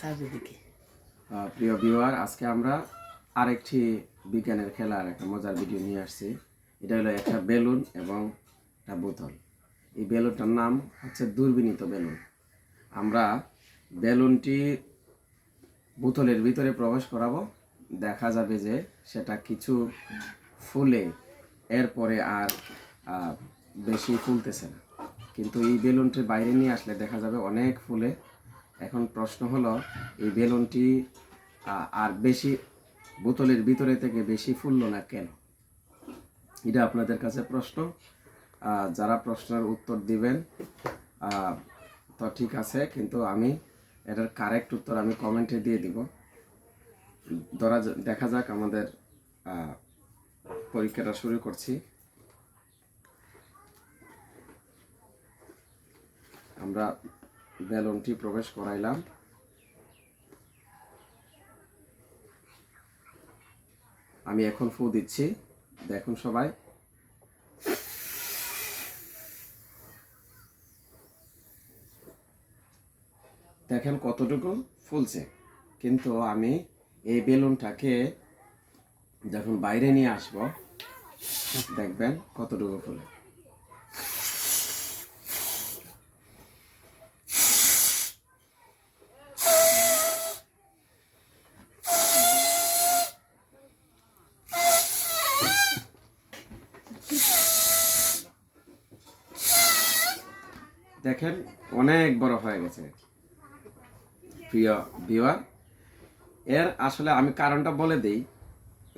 চারিদিকে প্রিয় ভিউয়ার আজকে আমরা আরেকটি বিজ্ঞানের খেলার একটা মজার ভিডিও নিয়ে আসছি। এটা হলো একটা বেলুন এবং একটা বোতল। এই বেলুনটার নাম হচ্ছে দূরবীনিত বেলুন। আমরা বেলুনটি বোতলের ভিতরে প্রবেশ করাবো। দেখা যাবে যে সেটা কিছু ফুলে, এরপরে আর বেশি ফুলতেছে না। কিন্তু এই বেলুনটি বাইরে নিয়ে আসলে দেখা যাবে অনেক ফুলে এখন প্রশ্ন হলো, এই বেলুনটি আর বেশি বোতলের ভিতরে থেকে বেশি ফুললো না কেন? এটা আপনাদের কাছে প্রশ্ন। যারা প্রশ্নের উত্তর দিবেন তো ঠিক আছে, কিন্তু আমি এটার কারেক্ট উত্তর আমি কমেন্টে দিয়ে দিব। ধরা দেখা যাক আমাদের পরীক্ষাটা শুরু করছি। আমরা বেলুনটি প্রবেশ করাইলাম। আমি এখন ফু দিচ্ছি। দেখুন সবাই। দেখেন কতটুকু ফুলছে। কিন্তু আমি এই বেলুনটাকে যখন বাইরে নিয়ে আসব, দেখবেন কতটুকু ফুলে। দেখেন, অনেক বড় হয়ে গেছে। প্রিয় ভিউয়ার এর আসলে আমি কারণটা বলে দিই,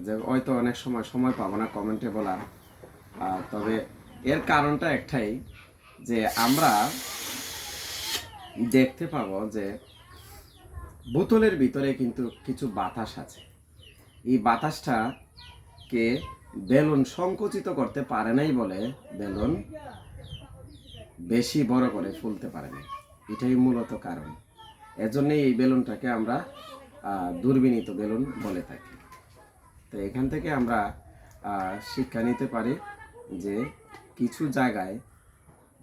যে হয়তো অনেক সময় সময় পাবো না কমেন্টে বলার। তবে এর কারণটা একটাই, যে আমরা দেখতে পাবো যে বোতলের ভিতরে কিন্তু কিছু বাতাস আছে। এই বাতাসটাকে বেলুন সংকুচিত করতে পারে নাই বলে বেলুন বেশি বড় করে ফুলতে পারে না এটাই মূলত কারণ। এজন্যই এই বেলুনটাকে আমরা দুর্বিনীত বেলুন বলে থাকি। তো এখান থেকে আমরা শিক্ষা নিতে পারি যে কিছু জায়গায়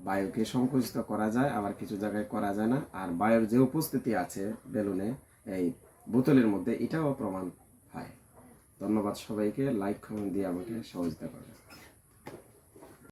বায়ুকে সংকুচিত করা যায়, আবার কিছু জায়গায় করা যায় না। আর বায়ুর যে উপস্থিতি আছে বেলুনে, এই বোতলের মধ্যে, এটাও প্রমাণ হয়। ধন্যবাদ সবাইকে। লাইক, কমেন্ট দিয়ে আমাকে সহযোগিতা করবেন।